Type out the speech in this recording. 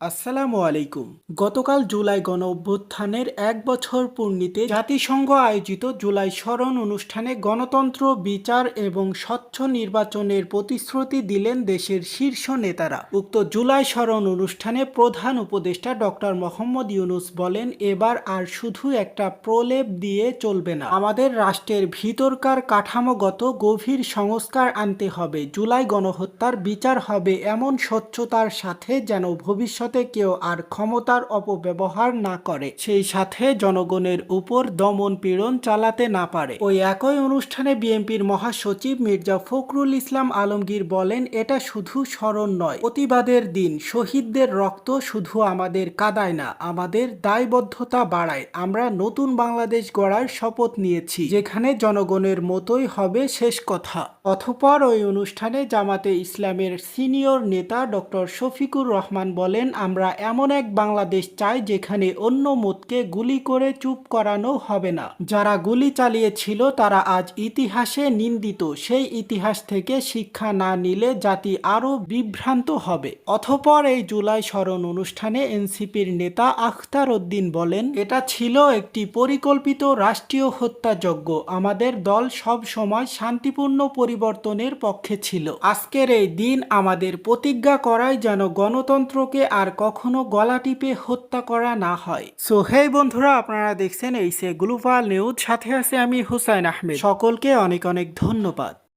আসসালামু আলাইকুম। গতকাল জুলাই গণ অভ্যুত্থানের এক বছর পূর্ণিতে জাতিসংঘ আয়োজিত জুলাই স্মরণ অনুষ্ঠানে গণতন্ত্র, বিচার এবং স্বচ্ছ নির্বাচনের প্রতিশ্রুতি দিলেন দেশের শীর্ষ নেতারা। উক্ত জুলাই স্মরণ অনুষ্ঠানে প্রধান উপদেষ্টা ডক্টর মোহাম্মদ ইউনুস বলেন, এবার আর শুধু একটা প্রলেপ দিয়ে চলবে না। আমাদের রাষ্ট্রের ভিতরকার কাঠামোগত গভীর সংস্কার আনতে হবে। জুলাই গণহত্যার বিচার হবে এমন স্বচ্ছতার সাথে যেন ভবিষ্যতে কেউ আর ক্ষমতার অপব্যবহার না করে, সেই সাথে জনগণের উপর দমন পীড়ন চালাতে না পারে। ওই একই অনুষ্ঠানে বিএনপির মহাসচিব মির্জা ফখরুল ইসলাম আলমগীর বলেন, এটা শুধু স্মরণ নয়, প্রতিবাদের দিন শহীদদের রক্ত শুধু আমাদের কাদায় না, আমাদের দায়বদ্ধতা বাড়ায়। আমরা নতুন বাংলাদেশ গড়ার শপথ নিয়েছি, যেখানে জনগণের মতোই হবে শেষ কথা। অথপর ওই অনুষ্ঠানে জামাতে ইসলামের সিনিয়র নেতা ডক্টর শফিকুর রহমান বলেন আমরা এমন এক বাংলাদেশ চাই যেখানে অন্য মতকে গুলি করে চুপ করানো হবে না। যারা গুলি চালিয়েছিল তারা আজ ইতিহাসে নিন্দিত। সেই ইতিহাস থেকে শিক্ষা না নিলে জাতি আরও বিভ্রান্ত হবে। অথপর এই জুলাই স্মরণ অনুষ্ঠানে এনসিপির নেতা আখতার উদ্দিন বলেন, এটা ছিল একটি পরিকল্পিত রাষ্ট্রীয় হত্যাযজ্ঞ। আমাদের দল সব সময় শান্তিপূর্ণ পরিবর্তনের পক্ষে ছিল। আজকের এই দিন আমাদের প্রতিজ্ঞা করায় যেন গণতন্ত্রকে আর কখনো গলা টিপে হত্যা করা না হয়। সো হেই বন্ধুরা, আপনারা দেখছেন এই সে গ্লোবাল নিউজ সাথে আছে আমি হুসাইন আহমেদ। সকলকে অনেক অনেক ধন্যবাদ।